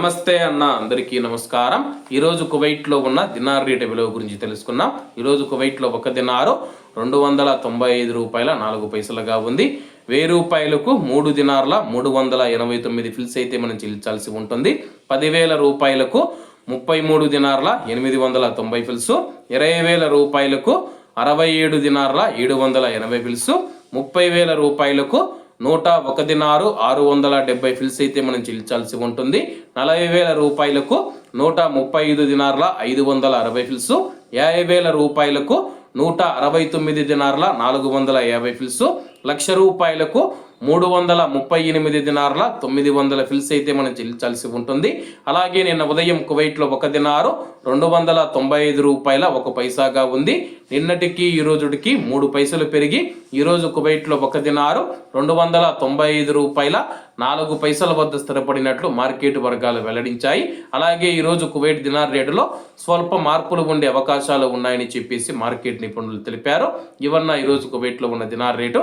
నమస్తే అన్న అందరికీ నమస్కారం. ఈరోజు కువైట్లో ఉన్న దినార్ రేట్ విలువ గురించి తెలుసుకున్నాం ఈరోజు కువైట్లో ఒక దినారు రెండు వందల తొంభై ఐదు రూపాయల నాలుగు పైసలుగా ఉంది. వెయ్యి రూపాయలకు మూడు దినార్ల మూడు వందల ఎనభై తొమ్మిది ఫిల్స్ అయితే మనం చెల్లించాల్సి ఉంటుంది. పదివేల రూపాయలకు ముప్పై మూడు దినార్ల ఎనిమిది వందల తొంభై ఫిల్స్ ఇరవై వేల రూపాయలకు అరవై ఏడు దినార్ల ఏడు వందల ఎనభై ఫిల్స్ ముప్పై వేల రూపాయలకు నూట ఒక దినారు ఆరు వందల డెబ్బై ఫిల్స్ అయితే మనం చెల్లించాల్సి ఉంటుంది. నలభై వేల రూపాయలకు నూట ముప్పై ఐదు దినార్ల ఐదు వందల అరవై ఫిల్స్ యాభై వేల రూపాయలకు నూట అరవై తొమ్మిది దినార్ల నాలుగు వందల యాభై ఫిల్స్ లక్ష రూపాయలకు మూడు వందల ముప్పై ఎనిమిది దినార్ల తొమ్మిది వందల ఫిల్స్ అయితే మనం చెల్లించాల్సి ఉంటుంది. అలాగే నిన్న ఉదయం కువైట్లో ఒక దినారు రెండు వందల తొంభై ఐదు రూపాయల ఒక పైసాగా ఉంది. నిన్నటికి ఈ రోజుటికి మూడు పైసలు పెరిగి ఈరోజు కువైట్లో ఒక దినారు రెండు వందల తొంభై ఐదు రూపాయల నాలుగు పైసల వద్ద స్థిరపడినట్లు మార్కెట్ వర్గాలు వెల్లడించాయి. అలాగే ఈరోజు కువైట్ దినార్ రేటులో స్వల్ప మార్పులు ఉండే అవకాశాలు ఉన్నాయని చెప్పేసి మార్కెట్ నిపుణులు తెలిపారు. ఇవన్న ఈరోజు కువైట్లో ఉన్న దినార్ రేటు